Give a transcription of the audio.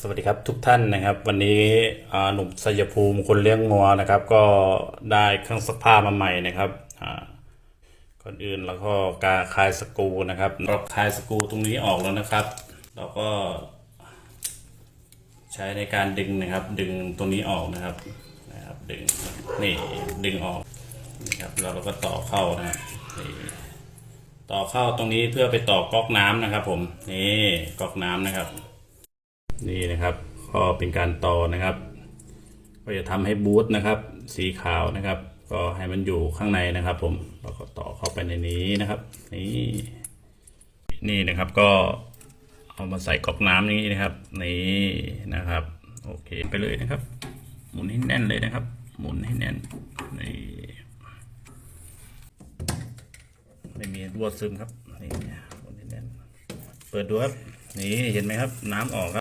สวัสดีครับทุกท่านนะครับ วันนี้หนุ่มชัยภูมิคนเลี้ยงงัวนะครับ ก็ได้เครื่องซักผ้ามาใหม่นะครับก่อนอื่นแล้วก็การคลายสกูนะครับเราคลายสกูตรงนี้ออกแล้วนะครับ เราก็ใช้ในการดึงนะครับ ดึงตรงนี้ออกนะครับนะครับ ดึงนี่ดึงออกนี่ครับแล้วเราก็ต่อเข้านะครับนี่ต่อเข้าตรงนี้เพื่อไปต่อก๊อกน้ำนะครับ ผมนี่ก๊อกน้ำนะครับ นี่นะครับก็เป็นการต่อนะครับ ก็จะทำให้บูทนะครับ สีขาวนะครับ ก็ให้มันอยู่ข้างในนะครับ ผมเราก็ต่อเข้าไปในนี้นะครับ นี่นี่นะครับก็เอามาใส่ก๊อกน้ำนี้นะครับ นี่นะครับ โอเคไปเลยนะครับ หมุนให้แน่นเลยนะครับ หมุนให้แน่นนี่ไม่มีรั่วซึมครับนี่หมุนให้แน่น เปิดดูครับนี่เห็นไหมครับ น้ำออกครับ